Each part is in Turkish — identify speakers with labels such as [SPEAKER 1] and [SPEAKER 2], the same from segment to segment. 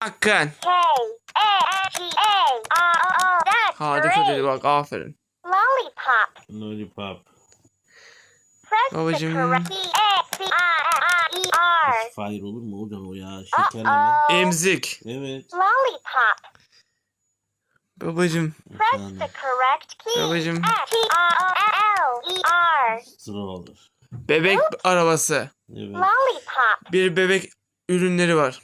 [SPEAKER 1] Hakan.
[SPEAKER 2] K A G A. That's
[SPEAKER 1] Harika dedi
[SPEAKER 2] great.
[SPEAKER 1] bak aferin.
[SPEAKER 2] Lollipop.
[SPEAKER 3] Lollipop.
[SPEAKER 2] Press the
[SPEAKER 1] Babacım.
[SPEAKER 2] E R.
[SPEAKER 3] Fire olur mu hocam o ya? Şekerleme.
[SPEAKER 1] Emzik.
[SPEAKER 3] Evet.
[SPEAKER 2] Lollipop.
[SPEAKER 1] Babacım.
[SPEAKER 2] Press the correct key.
[SPEAKER 1] Babacım.
[SPEAKER 2] T R L E R.
[SPEAKER 3] Sıra olur.
[SPEAKER 1] Bebek arabası.
[SPEAKER 3] Evet.
[SPEAKER 2] Lollipop.
[SPEAKER 1] Bir bebek ürünleri var.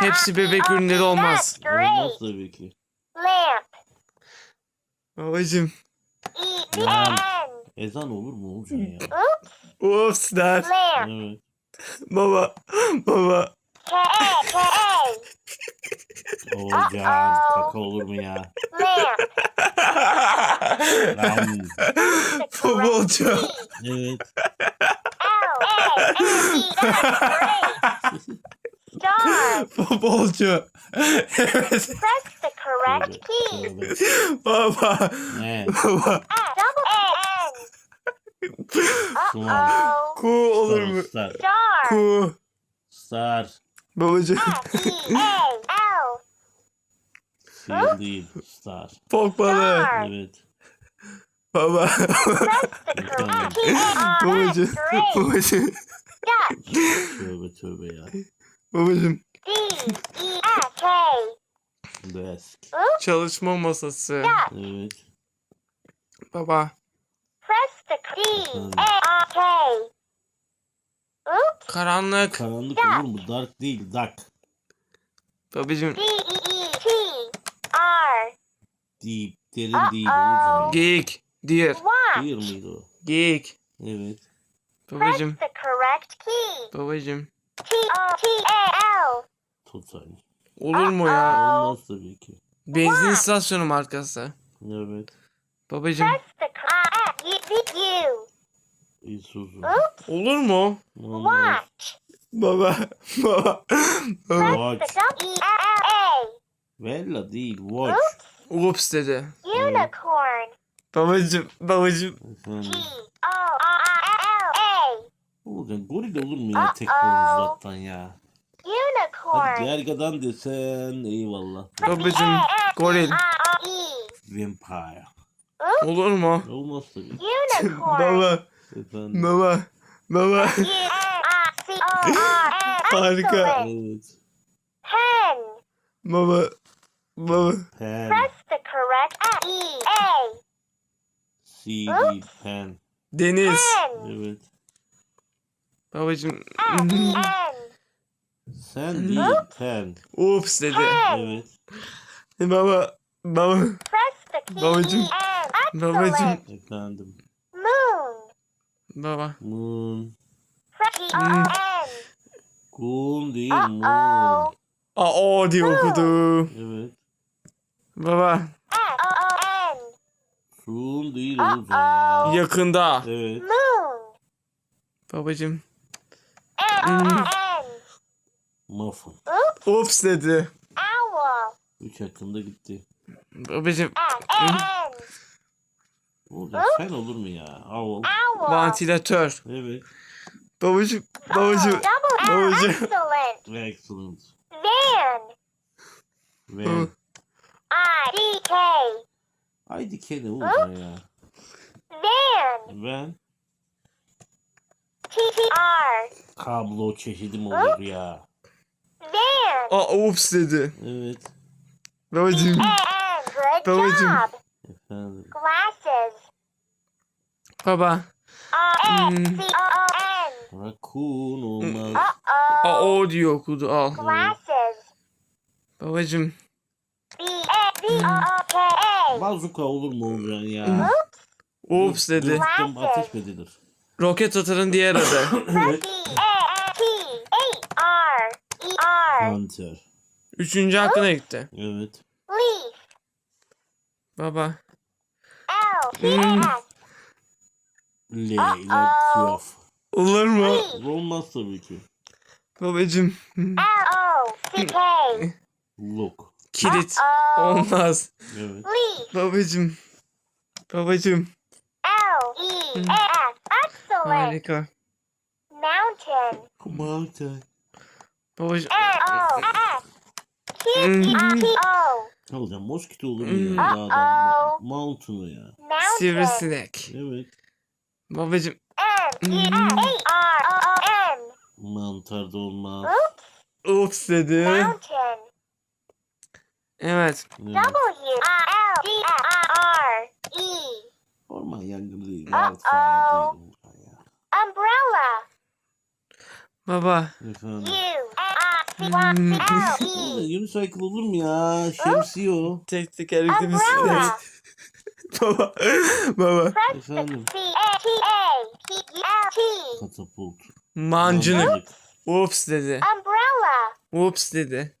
[SPEAKER 1] Hepsi bebek ürünleri olmaz.
[SPEAKER 3] Olmaz tabii ki.
[SPEAKER 2] Lamp.
[SPEAKER 1] Babacım.
[SPEAKER 2] N.
[SPEAKER 3] Ezan olur mu hocam ya?
[SPEAKER 2] Oops.
[SPEAKER 1] Ups der.
[SPEAKER 3] Evet.
[SPEAKER 1] Baba. Baba.
[SPEAKER 2] K A K A.
[SPEAKER 3] Hocam
[SPEAKER 2] Uh-oh.
[SPEAKER 3] kaka olur mu ya? Lan.
[SPEAKER 2] Key.
[SPEAKER 3] Evet.
[SPEAKER 2] Star.
[SPEAKER 1] Futbolcu. Evet.
[SPEAKER 2] Press the correct key.
[SPEAKER 1] Baba.
[SPEAKER 3] Ne?
[SPEAKER 1] Baba.
[SPEAKER 2] S double N. Uh-oh.
[SPEAKER 1] Ku olur mu?
[SPEAKER 3] Star.
[SPEAKER 2] Star.
[SPEAKER 1] Ku.
[SPEAKER 3] Star.
[SPEAKER 1] Babacım.
[SPEAKER 2] S E A L.
[SPEAKER 3] Sil değil. Star.
[SPEAKER 1] Fok balığı.
[SPEAKER 3] Evet.
[SPEAKER 1] Baba.
[SPEAKER 2] Press the correct key.
[SPEAKER 1] Babacım.
[SPEAKER 2] that's great.
[SPEAKER 1] Babacım.
[SPEAKER 2] Duck.
[SPEAKER 3] Tövbe tövbe ya.
[SPEAKER 1] Babacım.
[SPEAKER 2] D E S K.
[SPEAKER 3] Desk.
[SPEAKER 1] Çalışma masası.
[SPEAKER 3] Evet.
[SPEAKER 1] Baba.
[SPEAKER 2] Press the D A R K. Oops.
[SPEAKER 1] Karanlık.
[SPEAKER 3] Karanlık olur mu? Dark değil. Dark.
[SPEAKER 1] Babacım.
[SPEAKER 2] E E.
[SPEAKER 3] Deep. Derin değil.
[SPEAKER 1] Geyik. Deer.
[SPEAKER 3] Değil miydi o?
[SPEAKER 1] Geyik.
[SPEAKER 3] Evet.
[SPEAKER 2] Press
[SPEAKER 1] Babacım.
[SPEAKER 2] the correct key.
[SPEAKER 1] Babacım.
[SPEAKER 2] T O T A L.
[SPEAKER 3] Total.
[SPEAKER 1] Olur mu ya?
[SPEAKER 3] Olmaz tabii ki.
[SPEAKER 1] Benzin istasyonu markası.
[SPEAKER 3] Evet.
[SPEAKER 1] Babacım.
[SPEAKER 3] Isuzu.
[SPEAKER 2] Oops.
[SPEAKER 1] Olur mu?
[SPEAKER 3] Olmaz.
[SPEAKER 2] Watch.
[SPEAKER 1] Baba. Baba.
[SPEAKER 3] Watch.
[SPEAKER 2] E.
[SPEAKER 3] Vella değil. Watch.
[SPEAKER 1] Ups dedi.
[SPEAKER 2] Unicorn.
[SPEAKER 1] Babacım. Babacım.
[SPEAKER 2] G A.
[SPEAKER 3] Hocam goril olur mu ya tek boynuzlattan ya? Hadi
[SPEAKER 2] Unicorn.
[SPEAKER 3] gergadan desen eyvallah.
[SPEAKER 1] Babacım. Goril.
[SPEAKER 2] R E.
[SPEAKER 3] Vampire.
[SPEAKER 1] Olur mu?
[SPEAKER 3] Olmaz tabii.
[SPEAKER 2] Unicorn.
[SPEAKER 1] Baba.
[SPEAKER 3] Efendim.
[SPEAKER 1] Baba. Baba. Harika.
[SPEAKER 2] Excellent.
[SPEAKER 3] Evet.
[SPEAKER 2] Pen.
[SPEAKER 1] Baba. Baba.
[SPEAKER 3] Pen.
[SPEAKER 2] Press the correct E A.
[SPEAKER 3] CD. Pen.
[SPEAKER 1] Deniz.
[SPEAKER 2] Pen.
[SPEAKER 3] Evet.
[SPEAKER 1] Babacım.
[SPEAKER 2] E.
[SPEAKER 3] Sen değil. Pen.
[SPEAKER 1] Ups dedi.
[SPEAKER 3] Evet.
[SPEAKER 1] Baba. Baba.
[SPEAKER 2] Key.
[SPEAKER 1] Babacım.
[SPEAKER 2] E.
[SPEAKER 1] Babacım.
[SPEAKER 3] Efendim.
[SPEAKER 2] Moon.
[SPEAKER 1] Baba.
[SPEAKER 3] Moon.
[SPEAKER 2] O N.
[SPEAKER 3] Cool değil. Moon.
[SPEAKER 2] oh.
[SPEAKER 1] Aa o diye okudu.
[SPEAKER 3] Evet.
[SPEAKER 1] Baba.
[SPEAKER 2] O O.
[SPEAKER 3] Cool değil
[SPEAKER 2] oh.
[SPEAKER 1] Yakında.
[SPEAKER 3] Evet.
[SPEAKER 2] Moon.
[SPEAKER 1] Babacım.
[SPEAKER 3] Muffin.
[SPEAKER 2] Oops.
[SPEAKER 1] Ups dedi.
[SPEAKER 2] Owl.
[SPEAKER 3] Üç hakkında gitti.
[SPEAKER 1] Babacım.
[SPEAKER 3] Hocam sen olur mu ya? Owl.
[SPEAKER 1] Vantilatör.
[SPEAKER 3] Evet.
[SPEAKER 1] Babacım. Babacım. Babacım.
[SPEAKER 2] Excellent.
[SPEAKER 3] Excellent.
[SPEAKER 2] Van.
[SPEAKER 3] Ve
[SPEAKER 2] I D K.
[SPEAKER 3] ay dike ne hocam ya?
[SPEAKER 2] Van.
[SPEAKER 3] Ben
[SPEAKER 2] T T R.
[SPEAKER 3] kablo çeşidi mi olur ya?
[SPEAKER 2] Van.
[SPEAKER 1] Aa ups dedi.
[SPEAKER 3] Evet.
[SPEAKER 1] Babacım.
[SPEAKER 2] A N. Good
[SPEAKER 1] Babacım.
[SPEAKER 2] job.
[SPEAKER 3] Efendim.
[SPEAKER 2] Glasses.
[SPEAKER 1] Baba.
[SPEAKER 2] R. S C O N.
[SPEAKER 3] Raccoon olmaz.
[SPEAKER 2] Uh
[SPEAKER 1] Aa
[SPEAKER 2] oh.
[SPEAKER 1] o diyor okudu al.
[SPEAKER 2] Glasses.
[SPEAKER 1] Babacım.
[SPEAKER 2] B A B O O K A.
[SPEAKER 3] Bazuka olur mu hocam ya?
[SPEAKER 1] Ups dedi.
[SPEAKER 3] Dostum ateş bedilir.
[SPEAKER 1] Roket atarın diğer adı.
[SPEAKER 3] evet.
[SPEAKER 2] B A T A R E R.
[SPEAKER 3] Hunter.
[SPEAKER 1] Üçüncü hakkına gitti.
[SPEAKER 3] Evet.
[SPEAKER 2] Leaf.
[SPEAKER 1] Baba. Hmm.
[SPEAKER 2] A S.
[SPEAKER 3] Leyla Kuf.
[SPEAKER 1] Olur mu?
[SPEAKER 2] Leaf.
[SPEAKER 3] Olmaz tabii ki.
[SPEAKER 1] Babacım.
[SPEAKER 2] L O C K.
[SPEAKER 3] Look.
[SPEAKER 1] Kilit. Olmaz.
[SPEAKER 3] Evet.
[SPEAKER 2] Leaf.
[SPEAKER 1] Babacım. Babacım.
[SPEAKER 2] L E. Excellent.
[SPEAKER 1] Harika.
[SPEAKER 2] Mountain.
[SPEAKER 3] Mountain.
[SPEAKER 1] Babacım.
[SPEAKER 2] N O S. M-O-S-K-I-T-O.
[SPEAKER 3] Ne olacak? Moskito olur mu
[SPEAKER 1] Hmm.
[SPEAKER 3] ya? Dağdan.
[SPEAKER 2] Uh-oh.
[SPEAKER 3] Mountain'ı ya.
[SPEAKER 1] Sivrisinek.
[SPEAKER 3] Evet.
[SPEAKER 1] Babacım.
[SPEAKER 2] M-E-A-R-O-N.
[SPEAKER 3] Mantar da olmaz.
[SPEAKER 1] Ups dedi.
[SPEAKER 2] Mountain.
[SPEAKER 1] Evet.
[SPEAKER 3] Evet. Orman yangını değil. Değil. ya.
[SPEAKER 2] Umbrella.
[SPEAKER 1] Baba.
[SPEAKER 3] Efendim.
[SPEAKER 2] U-N-I-C-Y-C-L-E.
[SPEAKER 3] Unicycle olur mu ya? Şemsiye o.
[SPEAKER 1] Tek tekerlekli bisiklet.
[SPEAKER 2] Umbrella.
[SPEAKER 1] Baba. Baba.
[SPEAKER 3] Efendim.
[SPEAKER 2] C-A-T-A-P-U-L-T.
[SPEAKER 3] Katapult.
[SPEAKER 1] Mancınık. Ups dedi.
[SPEAKER 2] Umbrella.
[SPEAKER 1] Ups dedi.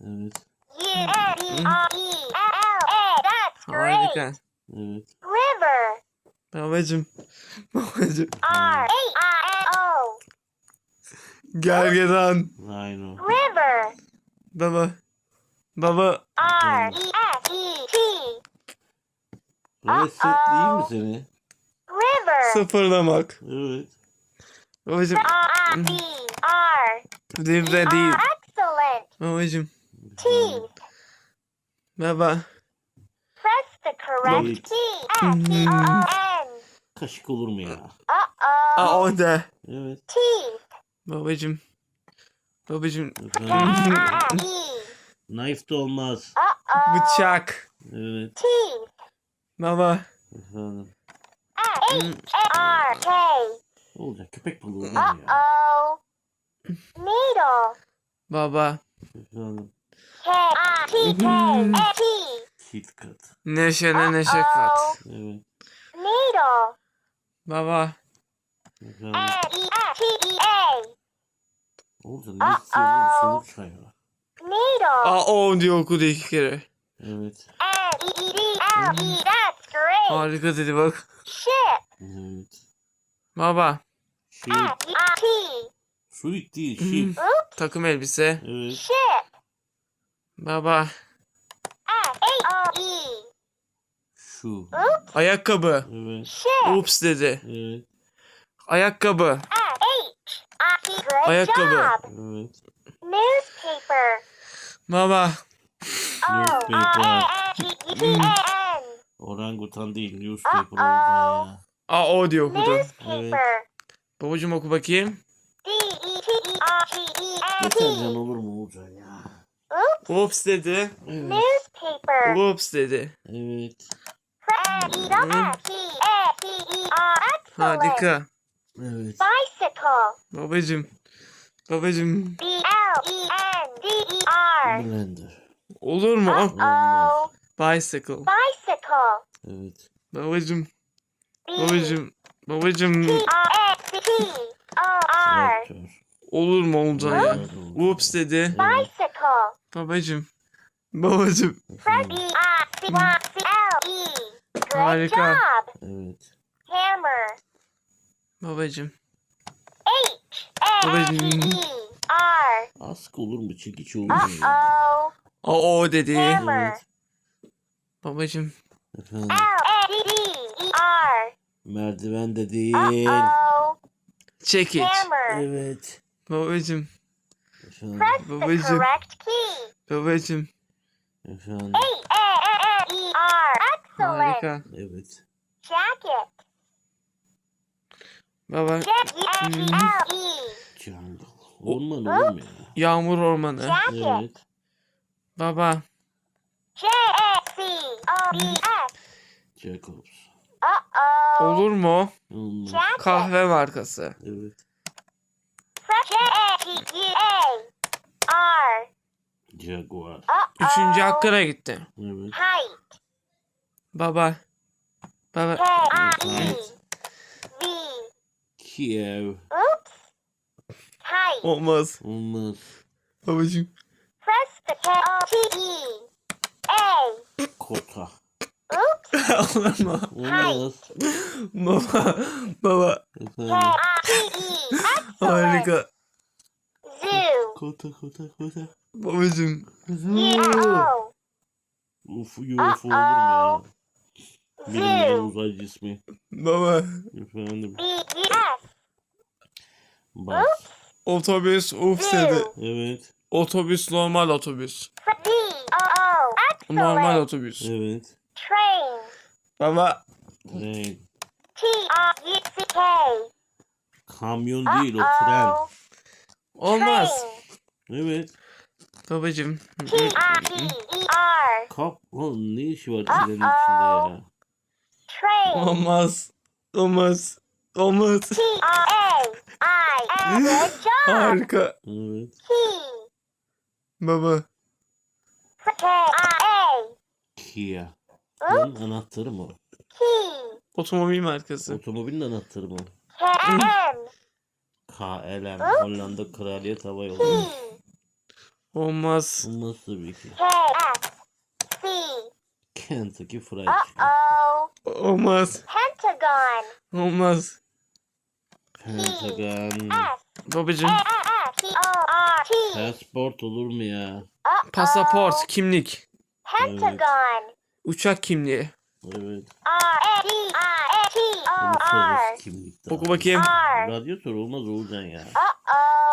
[SPEAKER 3] Evet.
[SPEAKER 2] U-N-E-R-E-L-L-A. That's great.
[SPEAKER 1] Harika.
[SPEAKER 3] Evet.
[SPEAKER 2] River.
[SPEAKER 1] Babacım. Babacım.
[SPEAKER 2] R-A-I-N-O.
[SPEAKER 1] Gergedan.
[SPEAKER 3] Rhino.
[SPEAKER 2] River.
[SPEAKER 1] Baba. Baba.
[SPEAKER 2] R-E-S-E-T.
[SPEAKER 3] Reset değil mi seni?
[SPEAKER 2] River.
[SPEAKER 1] Sıfırlamak.
[SPEAKER 3] Evet.
[SPEAKER 1] Babacım.
[SPEAKER 2] R-I-V-R.
[SPEAKER 1] Divre değil.
[SPEAKER 2] Excellent.
[SPEAKER 1] Babacım.
[SPEAKER 2] Teeth.
[SPEAKER 1] Baba.
[SPEAKER 2] The correct key. F-E-O-N.
[SPEAKER 3] Kaşık olur mu ya?
[SPEAKER 2] Uh-oh.
[SPEAKER 1] Aa o da.
[SPEAKER 3] Evet.
[SPEAKER 2] Teeth.
[SPEAKER 1] Babacım. Babacım.
[SPEAKER 2] K-I-E.
[SPEAKER 3] Knife de olmaz.
[SPEAKER 2] Uh-oh.
[SPEAKER 1] Bıçak.
[SPEAKER 3] Evet.
[SPEAKER 2] Teeth.
[SPEAKER 1] Baba.
[SPEAKER 3] Efendim.
[SPEAKER 2] H-A-R-K.
[SPEAKER 3] Ne olacak? Köpek balığı olur mu ya?
[SPEAKER 2] Uh-oh. Needle.
[SPEAKER 1] Baba.
[SPEAKER 3] Efendim.
[SPEAKER 2] K-I-T-K-T.
[SPEAKER 3] KitKat.
[SPEAKER 1] Neşene neşe kat.
[SPEAKER 3] Evet.
[SPEAKER 2] Needle.
[SPEAKER 1] Baba.
[SPEAKER 3] Efendim.
[SPEAKER 2] N-E-S-T-E-A.
[SPEAKER 3] Ne olacak? Ne istiyorsun? Soğuk çay var.
[SPEAKER 2] Needle.
[SPEAKER 1] Aa o diye okudu iki kere.
[SPEAKER 3] Evet.
[SPEAKER 2] N-E-E-D-L-E. That's great.
[SPEAKER 1] Harika dedi bak.
[SPEAKER 2] Ship.
[SPEAKER 3] Evet.
[SPEAKER 1] Baba.
[SPEAKER 3] Şey,
[SPEAKER 2] F-E-T.
[SPEAKER 3] suit değil, şif.
[SPEAKER 1] Takım elbise.
[SPEAKER 3] Evet.
[SPEAKER 2] Ship.
[SPEAKER 1] Baba.
[SPEAKER 3] Şu.
[SPEAKER 1] Ayakkabı.
[SPEAKER 3] Evet.
[SPEAKER 1] Ups dedi.
[SPEAKER 3] Evet.
[SPEAKER 1] Ayakkabı. Ayakkabı.
[SPEAKER 2] job.
[SPEAKER 3] Evet.
[SPEAKER 2] Newspaper.
[SPEAKER 1] Baba.
[SPEAKER 2] O-R-A-N-G-U-T-A-N.
[SPEAKER 3] Orangutan değil, newspaper olacak ya.
[SPEAKER 1] Aa o diye okudu.
[SPEAKER 2] Newspaper.
[SPEAKER 1] Babacım oku bakayım.
[SPEAKER 2] D-E-T-E-R-G-E-N-T.
[SPEAKER 3] Deterjan olur mu olacak ya?
[SPEAKER 1] Ups dedi.
[SPEAKER 3] Evet.
[SPEAKER 2] Newspaper.
[SPEAKER 1] Ups dedi.
[SPEAKER 3] Evet.
[SPEAKER 1] Harika.
[SPEAKER 3] Evet.
[SPEAKER 2] Bicycle.
[SPEAKER 1] Babacım. Babacım.
[SPEAKER 2] B-L-E-N-D-E-R.
[SPEAKER 3] Blender.
[SPEAKER 1] Olur mu?
[SPEAKER 3] Olmaz.
[SPEAKER 2] Oh,
[SPEAKER 1] Bicycle.
[SPEAKER 2] bicycle.
[SPEAKER 3] Evet.
[SPEAKER 1] Babacım.
[SPEAKER 2] B
[SPEAKER 1] Babacım. Babacım.
[SPEAKER 2] T R T O R.
[SPEAKER 1] Olur mu olacak ya? Ups dedi.
[SPEAKER 2] Bicycle.
[SPEAKER 1] Babacım. Babacım.
[SPEAKER 2] B E. Good
[SPEAKER 1] Harika.
[SPEAKER 2] job.
[SPEAKER 3] Evet.
[SPEAKER 2] Hammer.
[SPEAKER 1] Babacım.
[SPEAKER 2] H A
[SPEAKER 1] Babacım.
[SPEAKER 2] T E R.
[SPEAKER 3] Askı olur mu? Çekiç olur mu?
[SPEAKER 2] Uh oh.
[SPEAKER 1] Aa o dedi.
[SPEAKER 2] Hammer.
[SPEAKER 3] Evet.
[SPEAKER 1] Babacım.
[SPEAKER 2] L A D E R.
[SPEAKER 3] Merdiven de
[SPEAKER 2] Uh
[SPEAKER 3] değil.
[SPEAKER 2] oh.
[SPEAKER 1] Çekiç.
[SPEAKER 2] Hammer.
[SPEAKER 3] Evet.
[SPEAKER 1] Babacım.
[SPEAKER 3] Efendim.
[SPEAKER 2] Press the
[SPEAKER 1] Babacım.
[SPEAKER 2] correct key.
[SPEAKER 1] Babacım.
[SPEAKER 3] Efendim.
[SPEAKER 2] A A N E R. Excellent.
[SPEAKER 1] Harika.
[SPEAKER 3] Evet.
[SPEAKER 2] Jacket.
[SPEAKER 1] Baba.
[SPEAKER 2] J E T L E.
[SPEAKER 3] Jungle. Orman olur mu ya?
[SPEAKER 1] Yağmur ormanı.
[SPEAKER 2] Jacket.
[SPEAKER 3] Evet.
[SPEAKER 1] Baba.
[SPEAKER 2] J A C O E S.
[SPEAKER 3] Jacobs.
[SPEAKER 2] Uh oh.
[SPEAKER 1] Olur mu?
[SPEAKER 3] Olmaz.
[SPEAKER 2] Jacket.
[SPEAKER 1] Kahve markası.
[SPEAKER 3] Evet.
[SPEAKER 2] J A T G A R.
[SPEAKER 3] Jaguar.
[SPEAKER 1] Üçüncü hakkına gitti.
[SPEAKER 3] Evet.
[SPEAKER 2] Height.
[SPEAKER 1] Baba. Baba.
[SPEAKER 2] V.
[SPEAKER 3] Kiev.
[SPEAKER 2] Oops. Height.
[SPEAKER 1] Olmaz.
[SPEAKER 3] Olmaz.
[SPEAKER 1] Babacım.
[SPEAKER 2] Press the K O T E. A.
[SPEAKER 3] Kota.
[SPEAKER 2] Oops.
[SPEAKER 3] Olmaz.
[SPEAKER 1] Baba. Baba.
[SPEAKER 2] K. I T E.
[SPEAKER 1] Harika.
[SPEAKER 2] Zoo.
[SPEAKER 3] Kota kota kota.
[SPEAKER 1] Babacım.
[SPEAKER 3] Uf UFO olur mu ya?
[SPEAKER 2] Zoo.
[SPEAKER 3] uzay cismi.
[SPEAKER 1] Baba.
[SPEAKER 3] Efendim.
[SPEAKER 2] S.
[SPEAKER 3] Bas.
[SPEAKER 1] Otobüs. Ups dedi.
[SPEAKER 2] Zoo.
[SPEAKER 3] Evet.
[SPEAKER 1] Otobüs normal otobüs. Normal otobüs.
[SPEAKER 3] Evet.
[SPEAKER 2] Train.
[SPEAKER 1] Baba.
[SPEAKER 3] Tren.
[SPEAKER 2] T R U C K.
[SPEAKER 3] Kamyon değil o tren.
[SPEAKER 1] Olmaz.
[SPEAKER 2] Train.
[SPEAKER 3] Evet.
[SPEAKER 1] Babacım.
[SPEAKER 2] T R E E R.
[SPEAKER 3] Kap. Oğlum ne işi var trenin içinde ya?
[SPEAKER 2] Train.
[SPEAKER 1] Olmaz. Olmaz. Olmaz.
[SPEAKER 2] T A I N. Good job.
[SPEAKER 1] Harika.
[SPEAKER 3] Evet.
[SPEAKER 2] Key.
[SPEAKER 1] Baba.
[SPEAKER 2] K I A.
[SPEAKER 3] Kia. Bunun anahtarı mı? o?
[SPEAKER 2] Key.
[SPEAKER 1] Otomobil markası.
[SPEAKER 3] Otomobilin anahtarı mı? o?
[SPEAKER 2] K M.
[SPEAKER 3] KLM. Hollanda Kraliyet Hava.
[SPEAKER 2] Key.
[SPEAKER 1] Olmaz.
[SPEAKER 3] Nasıl bir ki?
[SPEAKER 2] K S C.
[SPEAKER 3] Kentucky Fried
[SPEAKER 2] Uh
[SPEAKER 3] Chicken.
[SPEAKER 2] oh.
[SPEAKER 1] Olmaz.
[SPEAKER 2] Pentagon.
[SPEAKER 1] Olmaz.
[SPEAKER 3] Pentagon.
[SPEAKER 1] Babacım.
[SPEAKER 2] A S P O R T.
[SPEAKER 3] Passport olur mu ya?
[SPEAKER 2] Uh-oh.
[SPEAKER 1] Pasaport. Kimlik.
[SPEAKER 2] Pentagon.
[SPEAKER 1] Uçak kimliği.
[SPEAKER 3] Evet.
[SPEAKER 2] R A D I T O
[SPEAKER 3] Uluslararası
[SPEAKER 2] R.
[SPEAKER 3] kimlik.
[SPEAKER 1] Oku bakayım.
[SPEAKER 2] R.
[SPEAKER 3] Radyatör olmaz Oğuzhan ya.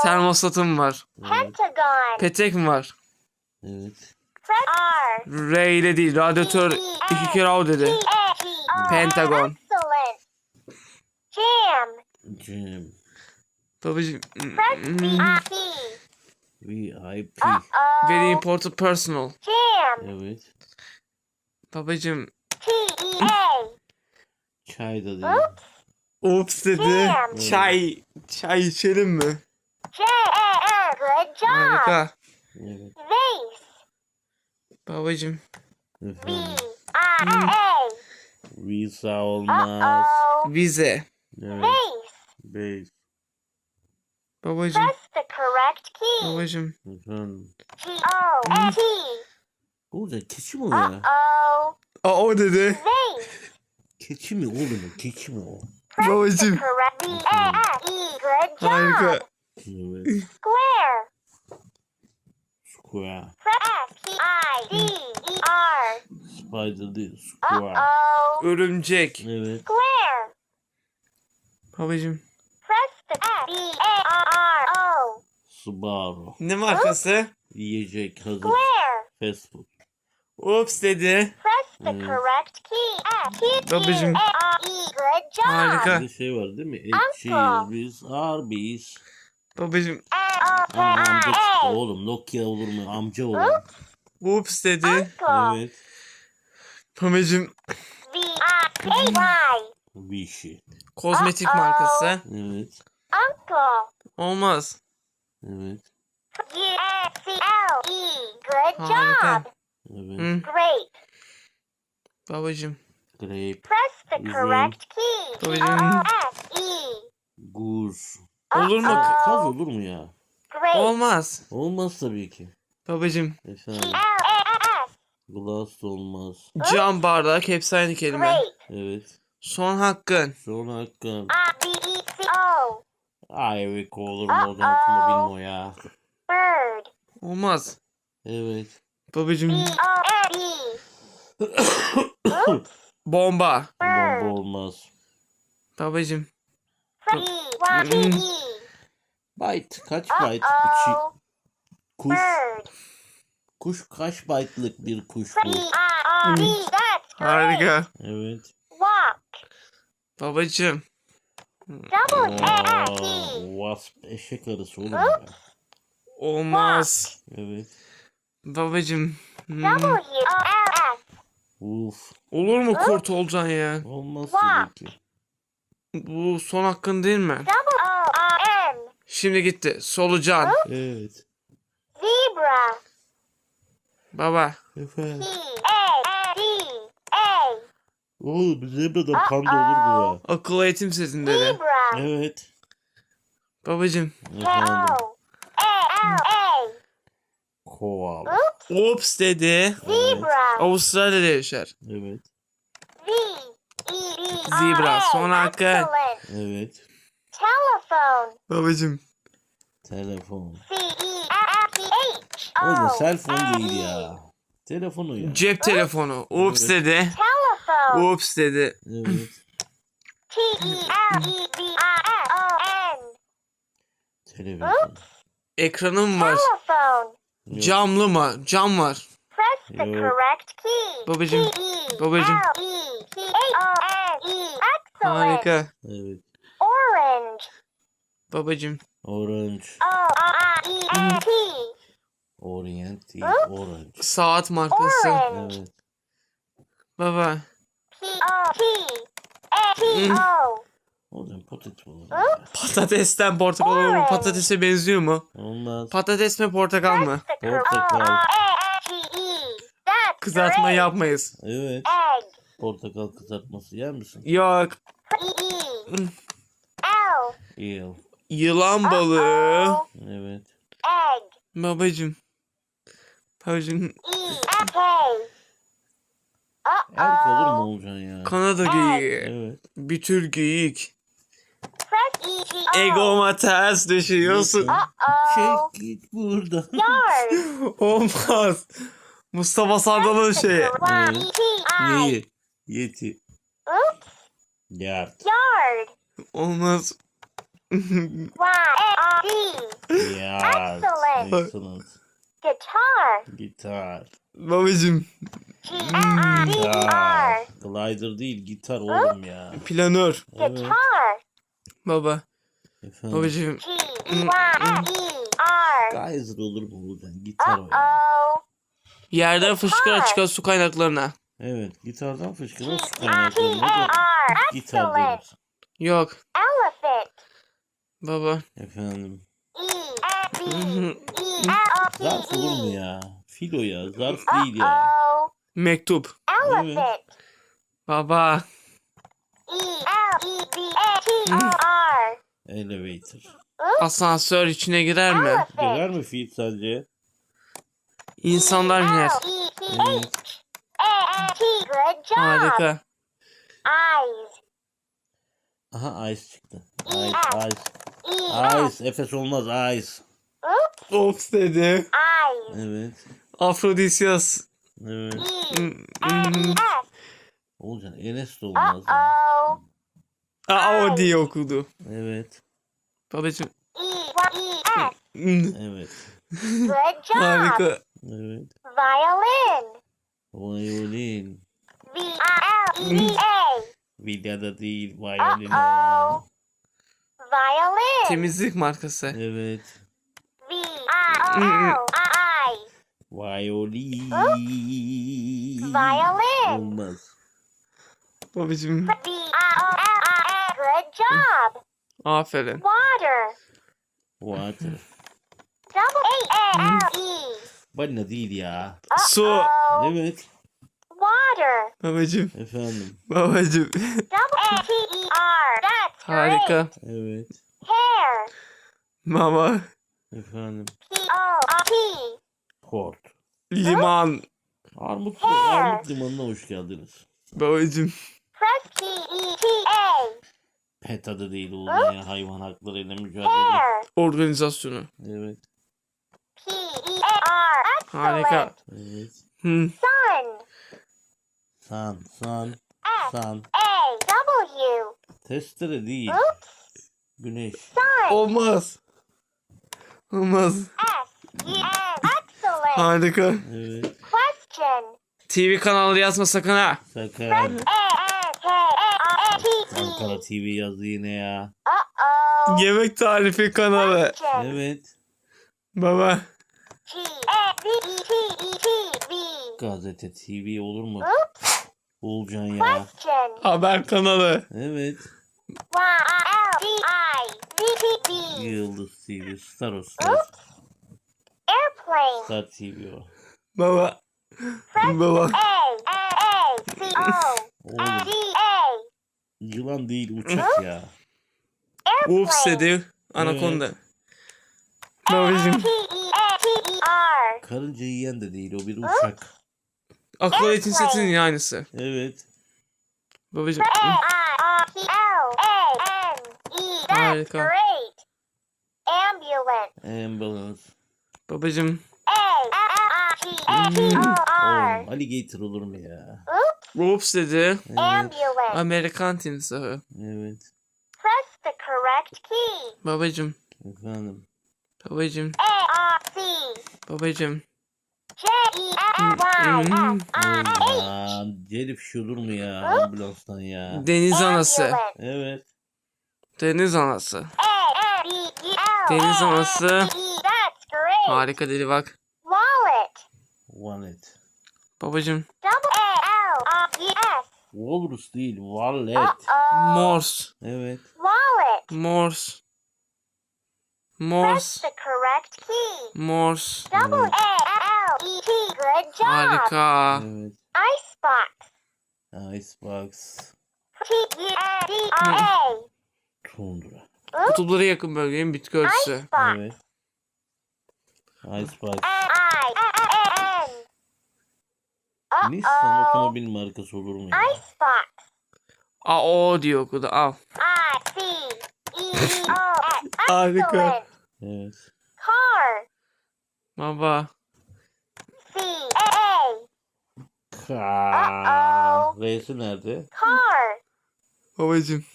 [SPEAKER 1] Termostatım var.
[SPEAKER 3] Evet.
[SPEAKER 2] Pentagon.
[SPEAKER 1] Petek mi var?
[SPEAKER 3] evet.
[SPEAKER 2] Press R.
[SPEAKER 1] R ile değil. Radyatör iki kere o dedi. Pentagon.
[SPEAKER 2] Excellent. Jam.
[SPEAKER 3] Cem.
[SPEAKER 1] Babacım.
[SPEAKER 2] Press.
[SPEAKER 3] VIP.
[SPEAKER 2] Uh-oh.
[SPEAKER 1] Very important personal.
[SPEAKER 2] Jam.
[SPEAKER 3] Evet.
[SPEAKER 1] Babacım.
[SPEAKER 2] T E A.
[SPEAKER 3] Çay da değil.
[SPEAKER 1] Ops dedi. Çay. Çay içelim mi?
[SPEAKER 2] J A M. Good job.
[SPEAKER 1] Harika.
[SPEAKER 3] Evet.
[SPEAKER 1] Babacım.
[SPEAKER 2] V
[SPEAKER 3] Efendim.
[SPEAKER 2] I A.
[SPEAKER 3] Visa olmaz.
[SPEAKER 2] Uh-oh.
[SPEAKER 1] Vize.
[SPEAKER 3] Evet.
[SPEAKER 2] Vase.
[SPEAKER 3] Base.
[SPEAKER 1] Babacım.
[SPEAKER 2] Press the correct key.
[SPEAKER 1] Babacım.
[SPEAKER 3] Efendim.
[SPEAKER 2] G O S T.
[SPEAKER 3] Oğuzhan keçi mi o ya?
[SPEAKER 2] Uh-oh.
[SPEAKER 1] Aa o dedi.
[SPEAKER 3] Keçi mi oğlum o? Keçi mi o?
[SPEAKER 1] Babacım.
[SPEAKER 2] E.
[SPEAKER 1] Harika.
[SPEAKER 3] Evet.
[SPEAKER 2] Square.
[SPEAKER 3] Square.
[SPEAKER 2] Press P I D E R.
[SPEAKER 3] Spider değil. Square.
[SPEAKER 2] Uh-oh.
[SPEAKER 1] Örümcek.
[SPEAKER 3] Evet.
[SPEAKER 2] Square.
[SPEAKER 1] Babacım.
[SPEAKER 2] Press the S B A R R O.
[SPEAKER 3] Subaru.
[SPEAKER 1] Ne markası?
[SPEAKER 3] Yiyecek hazır.
[SPEAKER 2] Square.
[SPEAKER 3] Fast food.
[SPEAKER 1] Ops dedi.
[SPEAKER 2] Press the
[SPEAKER 3] Hmm.
[SPEAKER 2] correct key. Q
[SPEAKER 1] Babacım.
[SPEAKER 2] E. Good job.
[SPEAKER 1] Harika.
[SPEAKER 3] Bir şey var değil mi? Ekşiyiz biz. Arby's.
[SPEAKER 1] Babacım.
[SPEAKER 2] N O K
[SPEAKER 3] Ama amca oğlum. Nokia olur mu? Amca olur.
[SPEAKER 1] Ops dedi.
[SPEAKER 2] Uncle.
[SPEAKER 3] Evet.
[SPEAKER 1] Babacım.
[SPEAKER 2] V I K Y.
[SPEAKER 3] Vichy.
[SPEAKER 1] Kozmetik markası.
[SPEAKER 3] Evet.
[SPEAKER 2] Uncle.
[SPEAKER 1] Olmaz.
[SPEAKER 3] Evet.
[SPEAKER 2] E. Good
[SPEAKER 1] Harika.
[SPEAKER 3] Evet.
[SPEAKER 1] Hı.
[SPEAKER 2] Great.
[SPEAKER 1] Babacım.
[SPEAKER 2] Press
[SPEAKER 3] Grape.
[SPEAKER 2] the
[SPEAKER 3] Üzüm.
[SPEAKER 2] correct key.
[SPEAKER 1] Babacım.
[SPEAKER 2] O S E.
[SPEAKER 3] Guz.
[SPEAKER 1] Olur mu?
[SPEAKER 3] Kaz olur mu ya?
[SPEAKER 2] Great.
[SPEAKER 1] Olmaz.
[SPEAKER 3] Olmaz tabii ki.
[SPEAKER 1] Babacım.
[SPEAKER 3] Efendim.
[SPEAKER 2] L A S.
[SPEAKER 3] Glass olmaz.
[SPEAKER 1] Cam bardak hepsi aynı kelime.
[SPEAKER 3] Evet.
[SPEAKER 1] Son hakkın.
[SPEAKER 3] Sonra hakkın.
[SPEAKER 2] I B E C O.
[SPEAKER 3] Ay olur mu? O da otomobil mi o ya?
[SPEAKER 2] Bird.
[SPEAKER 1] Olmaz.
[SPEAKER 3] Evet.
[SPEAKER 1] Babacım.
[SPEAKER 2] B.
[SPEAKER 1] Bomba.
[SPEAKER 3] Bomba olmaz.
[SPEAKER 1] Babacım.
[SPEAKER 3] Byte. Kaç byte? Kuş.
[SPEAKER 2] Uh-oh.
[SPEAKER 3] Kuş. Kuş kaç byte'lık bir kuş bu?
[SPEAKER 2] D. That's great.
[SPEAKER 1] Harika.
[SPEAKER 3] Evet.
[SPEAKER 2] Walk.
[SPEAKER 1] Babacım.
[SPEAKER 3] Aa, wasp eşek arısı olur mu ya?
[SPEAKER 1] Olmaz.
[SPEAKER 3] Evet.
[SPEAKER 1] Babacım. Hmm.
[SPEAKER 3] Uf.
[SPEAKER 1] Olur mu kurt olacaksın ya?
[SPEAKER 3] Olmaz tabii ki.
[SPEAKER 1] Bu son hakkın değil mi? Şimdi gitti. Solucan.
[SPEAKER 3] Evet.
[SPEAKER 2] Zebra.
[SPEAKER 1] Baba.
[SPEAKER 3] Efendim. Oğlum zebradan panda olur mu ya?
[SPEAKER 1] Akıl eğitim setin dedi.
[SPEAKER 2] Zebra.
[SPEAKER 3] Evet.
[SPEAKER 1] Babacım.
[SPEAKER 3] Efendim.
[SPEAKER 2] O A L A.
[SPEAKER 3] Koal.
[SPEAKER 1] Ops dedi.
[SPEAKER 2] Zebra.
[SPEAKER 1] Avustralya'da yaşar.
[SPEAKER 3] Evet.
[SPEAKER 2] V E R
[SPEAKER 1] Zebra,
[SPEAKER 2] A.
[SPEAKER 1] son hakkı.
[SPEAKER 2] Excellent.
[SPEAKER 3] Evet.
[SPEAKER 2] Telephone.
[SPEAKER 1] Babacım.
[SPEAKER 3] Telefon.
[SPEAKER 2] C E L T H
[SPEAKER 3] Oğlum
[SPEAKER 2] O.
[SPEAKER 3] cell phone değil
[SPEAKER 2] E.
[SPEAKER 3] ya. Telefonu ya.
[SPEAKER 1] Cep telefonu. Ops
[SPEAKER 3] Evet.
[SPEAKER 1] dedi.
[SPEAKER 2] Telephone.
[SPEAKER 1] Ops dedi.
[SPEAKER 3] Evet.
[SPEAKER 2] T E L E V I S O N.
[SPEAKER 3] Televizyon.
[SPEAKER 1] Ekranım var.
[SPEAKER 2] Telephone.
[SPEAKER 3] Yok.
[SPEAKER 1] Camlı mı? Cam var.
[SPEAKER 2] Press the
[SPEAKER 3] Yok.
[SPEAKER 2] correct key.
[SPEAKER 1] Babacım,
[SPEAKER 2] T-E,
[SPEAKER 1] babacım.
[SPEAKER 2] L-E-T-A-R-E. Excellent.
[SPEAKER 1] Harika.
[SPEAKER 3] Evet.
[SPEAKER 2] Orange.
[SPEAKER 1] Babacım.
[SPEAKER 3] Orange.
[SPEAKER 2] O-R-E-N-T.
[SPEAKER 3] Orient değil. Orange.
[SPEAKER 1] Saat markası.
[SPEAKER 2] Orange.
[SPEAKER 3] Evet.
[SPEAKER 1] Baba.
[SPEAKER 2] P-O-T-A-T-O.
[SPEAKER 3] Hocam patates olur.
[SPEAKER 1] Patatesten portakal olur mu? Patatese benziyor mu?
[SPEAKER 3] Olmaz.
[SPEAKER 1] Patates mi portakal mı?
[SPEAKER 3] Portakal.
[SPEAKER 2] O-R-A-T-E. That's
[SPEAKER 1] Kızartma yapmayız.
[SPEAKER 3] Evet. Portakal kızartması yer misin?
[SPEAKER 1] Yok. Mm.
[SPEAKER 2] L.
[SPEAKER 3] Eel.
[SPEAKER 1] Yılan balığı.
[SPEAKER 3] Evet.
[SPEAKER 2] Egg.
[SPEAKER 1] Babacım. Babacım.
[SPEAKER 3] Erk olur mu olacaksın ya?
[SPEAKER 1] Kanada geyiği.
[SPEAKER 3] Evet.
[SPEAKER 1] Bir tür geyik. Egoma ters düşüyorsun.
[SPEAKER 2] Uh-oh.
[SPEAKER 3] Çek git buradan.
[SPEAKER 1] Olmaz. Mustafa Sandal'ın şeyi.
[SPEAKER 3] Neyi? Yeti.
[SPEAKER 2] Oops.
[SPEAKER 3] Yard.
[SPEAKER 2] Yard.
[SPEAKER 1] Olmaz.
[SPEAKER 2] Y-A-R-D.
[SPEAKER 3] Yard.
[SPEAKER 2] Excellent.
[SPEAKER 3] Excellent.
[SPEAKER 2] Guitar.
[SPEAKER 3] Gitar.
[SPEAKER 1] Babacım.
[SPEAKER 2] G-I-T-A-R.
[SPEAKER 3] Gitar. Glider değil gitar oğlum ya.
[SPEAKER 1] Planör.
[SPEAKER 3] Evet.
[SPEAKER 2] Guitar.
[SPEAKER 1] Baba.
[SPEAKER 3] Efendim.
[SPEAKER 1] Babacım.
[SPEAKER 2] G-Y-E-R.
[SPEAKER 3] Geyser olur mu olacaksın? Gitar o ya.
[SPEAKER 1] Yerden fışkıra çıkan su kaynaklarına.
[SPEAKER 3] Evet. Gitardan fışkıran su kaynaklarına da
[SPEAKER 2] G-I-T-A-R.
[SPEAKER 3] gitar denir.
[SPEAKER 1] Yok. Baba.
[SPEAKER 3] Efendim.
[SPEAKER 2] E-F-E-E-L-P-H.
[SPEAKER 3] Zarf olur mu ya? Filo ya. Zarf değil ya.
[SPEAKER 1] Mektup. Baba.
[SPEAKER 2] E-L-E-V-A-T-O-R.
[SPEAKER 3] Elevator.
[SPEAKER 1] Asansör içine girer mi?
[SPEAKER 3] Girer mi fiil sadece?
[SPEAKER 1] İnsanlar
[SPEAKER 2] job.
[SPEAKER 1] Harika.
[SPEAKER 2] Eyes.
[SPEAKER 3] Aha ice çıktı. İce.
[SPEAKER 2] E-F.
[SPEAKER 3] Ice. Efes olmaz ice.
[SPEAKER 2] Oops.
[SPEAKER 1] Ops dedi.
[SPEAKER 2] Eyes.
[SPEAKER 3] Evet.
[SPEAKER 1] Afrodisyas.
[SPEAKER 3] Evet.
[SPEAKER 2] E-F.
[SPEAKER 3] Olacaksın. Enes de olmaz. ya.
[SPEAKER 2] Uh-oh.
[SPEAKER 1] Aa o diye okudu.
[SPEAKER 3] Evet.
[SPEAKER 1] Babacım.
[SPEAKER 3] Evet.
[SPEAKER 2] Good job.
[SPEAKER 1] Harika.
[SPEAKER 3] Evet.
[SPEAKER 2] Violin.
[SPEAKER 3] Violin.
[SPEAKER 2] V-I-L-E-A.
[SPEAKER 3] Villada değil. Violin.
[SPEAKER 2] Uh-oh. Violin.
[SPEAKER 1] Temizlik markası.
[SPEAKER 3] Evet.
[SPEAKER 2] V-I-O-L-I.
[SPEAKER 3] Violin.
[SPEAKER 2] Violin.
[SPEAKER 3] Olmaz.
[SPEAKER 1] Babacım.
[SPEAKER 2] V-I-O-L-I. Good job.
[SPEAKER 1] Aferin.
[SPEAKER 2] Water.
[SPEAKER 3] Water.
[SPEAKER 2] Double A-L-E.
[SPEAKER 3] Balina değil ya.
[SPEAKER 1] Su.
[SPEAKER 3] Evet.
[SPEAKER 2] Water.
[SPEAKER 1] Babacım.
[SPEAKER 3] Efendim.
[SPEAKER 1] Babacım.
[SPEAKER 2] Double A-T-E-R. That's great.
[SPEAKER 1] Harika.
[SPEAKER 3] Evet.
[SPEAKER 2] Hair.
[SPEAKER 1] Baba.
[SPEAKER 3] Efendim.
[SPEAKER 2] P-O-R-T.
[SPEAKER 3] Port.
[SPEAKER 1] Liman.
[SPEAKER 3] Armut,
[SPEAKER 2] Hair.
[SPEAKER 3] Armut Limanı'na hoş geldiniz.
[SPEAKER 1] Babacım.
[SPEAKER 2] Press P-E-T-A.
[SPEAKER 3] Pet adı değil oğlum ya. Hayvan haklarıyla mücadele.
[SPEAKER 1] Organizasyonu.
[SPEAKER 3] Evet.
[SPEAKER 2] P-E-A-R.
[SPEAKER 1] Harika.
[SPEAKER 3] Evet.
[SPEAKER 1] Hı.
[SPEAKER 2] Sun.
[SPEAKER 3] San, san,
[SPEAKER 2] S.
[SPEAKER 3] san.
[SPEAKER 2] A-W.
[SPEAKER 3] Testere değil.
[SPEAKER 2] Oops.
[SPEAKER 3] Güneş.
[SPEAKER 2] Sun.
[SPEAKER 1] Olmaz. Olmaz.
[SPEAKER 2] S-U-N. Excellent.
[SPEAKER 1] Harika.
[SPEAKER 3] Evet.
[SPEAKER 2] Question.
[SPEAKER 1] TV kanalı yazma sakın ha.
[SPEAKER 3] Sakar.
[SPEAKER 2] A-N-K-A-R-T-T.
[SPEAKER 3] Ankara TV yazdı yine ya.
[SPEAKER 2] Uh-oh.
[SPEAKER 1] Yemek tarifi kanalı.
[SPEAKER 3] Evet.
[SPEAKER 1] Baba.
[SPEAKER 2] G-A-V-E-T-E-T-V.
[SPEAKER 3] Gazete TV olur mu? Olacaksın ya.
[SPEAKER 1] Haber kanalı.
[SPEAKER 3] Evet. Yıldız TV. Star o Star. Star TV o.
[SPEAKER 1] Baba. Baba.
[SPEAKER 3] Oğlum. Yılan değil uçak ya.
[SPEAKER 1] Ups dedi. Anakonda. Babacım.
[SPEAKER 2] T-E-A-T-E-R.
[SPEAKER 3] Karınca yiyen de değil o bir uçak.
[SPEAKER 1] Akıl eğitim setinin aynısı.
[SPEAKER 3] Evet.
[SPEAKER 1] Babacım.
[SPEAKER 2] That's
[SPEAKER 1] Harika.
[SPEAKER 2] Ambulance.
[SPEAKER 3] Ambulance.
[SPEAKER 1] Babacım.
[SPEAKER 3] Oğlum alligator olur mu ya?
[SPEAKER 1] Ups dedi.
[SPEAKER 3] Evet.
[SPEAKER 2] Ambulance.
[SPEAKER 1] Amerikan timsahı.
[SPEAKER 3] Evet.
[SPEAKER 2] Press the correct key.
[SPEAKER 1] Babacım.
[SPEAKER 3] Efendim.
[SPEAKER 1] Babacım.
[SPEAKER 2] A-R-C.
[SPEAKER 1] Babacım.
[SPEAKER 2] J E L Y
[SPEAKER 1] Hmm.
[SPEAKER 2] S I H.
[SPEAKER 3] Aman herif şu olur mu ya ambulanstan ya.
[SPEAKER 1] Deniz anası.
[SPEAKER 2] Ambulance.
[SPEAKER 3] Evet.
[SPEAKER 1] Deniz anası.
[SPEAKER 2] A N B E L
[SPEAKER 1] Deniz
[SPEAKER 2] A
[SPEAKER 1] anası.
[SPEAKER 2] That's great.
[SPEAKER 1] Harika dedi bak.
[SPEAKER 2] Wallet.
[SPEAKER 1] Babacım.
[SPEAKER 2] Double A L I E S.
[SPEAKER 3] Walrus değil. Wallet.
[SPEAKER 1] Morse.
[SPEAKER 3] Evet.
[SPEAKER 2] Wallet.
[SPEAKER 1] Morse. Morse.
[SPEAKER 2] the correct key.
[SPEAKER 1] Morse.
[SPEAKER 2] Double
[SPEAKER 3] Evet.
[SPEAKER 2] A L E T. Good job.
[SPEAKER 1] Harika.
[SPEAKER 3] Evet.
[SPEAKER 2] Icebox.
[SPEAKER 3] Icebox.
[SPEAKER 2] T E N D R A.
[SPEAKER 3] Tundra.
[SPEAKER 1] Kutuplara yakın bölgenin bitki örtüsü.
[SPEAKER 3] Evet. Icebox.
[SPEAKER 2] N.
[SPEAKER 3] Nissan
[SPEAKER 2] Uh-oh.
[SPEAKER 3] otomobil markası olur mu ya?
[SPEAKER 2] Icebox.
[SPEAKER 1] A o diyor okudu. Al.
[SPEAKER 2] I C E O X.
[SPEAKER 1] Harika.
[SPEAKER 3] Evet.
[SPEAKER 2] Car.
[SPEAKER 1] Baba.
[SPEAKER 2] C A. Uh-oh.
[SPEAKER 3] R'si nerede?
[SPEAKER 2] Car.
[SPEAKER 1] Babacım.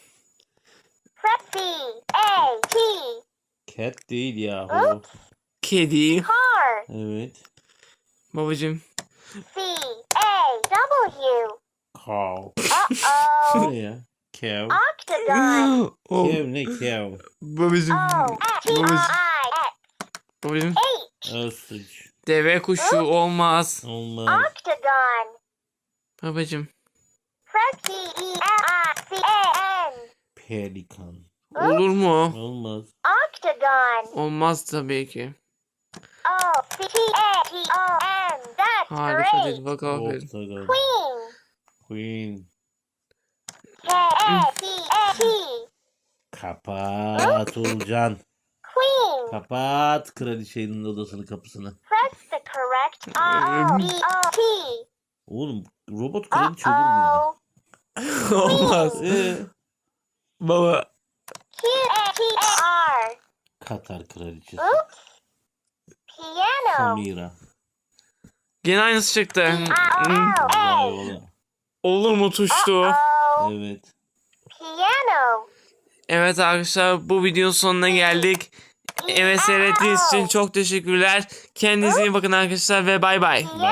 [SPEAKER 2] C A T.
[SPEAKER 3] Cat değil yahu.
[SPEAKER 1] Kedi.
[SPEAKER 2] Car.
[SPEAKER 3] Evet.
[SPEAKER 1] Babacım.
[SPEAKER 2] C W.
[SPEAKER 3] Cow.
[SPEAKER 2] Uh-oh.
[SPEAKER 3] ya? Cow.
[SPEAKER 2] Octagon.
[SPEAKER 1] o.
[SPEAKER 3] Kev ne cow?
[SPEAKER 1] Babacım.
[SPEAKER 2] O T R I X
[SPEAKER 1] Babacım.
[SPEAKER 2] H.
[SPEAKER 3] Ostrich.
[SPEAKER 1] Deve kuşu olmaz.
[SPEAKER 3] Olmaz.
[SPEAKER 2] Octagon.
[SPEAKER 1] Babacım.
[SPEAKER 2] E L I C A N.
[SPEAKER 3] Pelikan.
[SPEAKER 1] Olur mu?
[SPEAKER 3] Olmaz.
[SPEAKER 2] Octagon.
[SPEAKER 1] Olmaz tabii ki. Harika
[SPEAKER 2] great.
[SPEAKER 1] dedi. Bak aferin.
[SPEAKER 2] Queen.
[SPEAKER 3] Queen.
[SPEAKER 2] K A T A T.
[SPEAKER 3] Kapat Ulcan.
[SPEAKER 2] Queen.
[SPEAKER 3] Kapat kraliçenin odasının kapısını.
[SPEAKER 2] Press the correct R E O T.
[SPEAKER 3] Oğlum robot kraliçe olur mu.
[SPEAKER 1] Olmaz.
[SPEAKER 3] Ee,
[SPEAKER 1] Baba.
[SPEAKER 2] Q A T A R.
[SPEAKER 3] Katar kraliçesi.
[SPEAKER 2] Oops. Piano.
[SPEAKER 3] Samira.
[SPEAKER 1] Gene aynısı çıktı.
[SPEAKER 3] Vay
[SPEAKER 1] Olur mu tuştu?
[SPEAKER 3] Evet.
[SPEAKER 2] Piano.
[SPEAKER 1] Evet arkadaşlar bu videonun sonuna geldik. Evet seyrettiğiniz için çok teşekkürler. Kendinize iyi bakın arkadaşlar ve bay bay.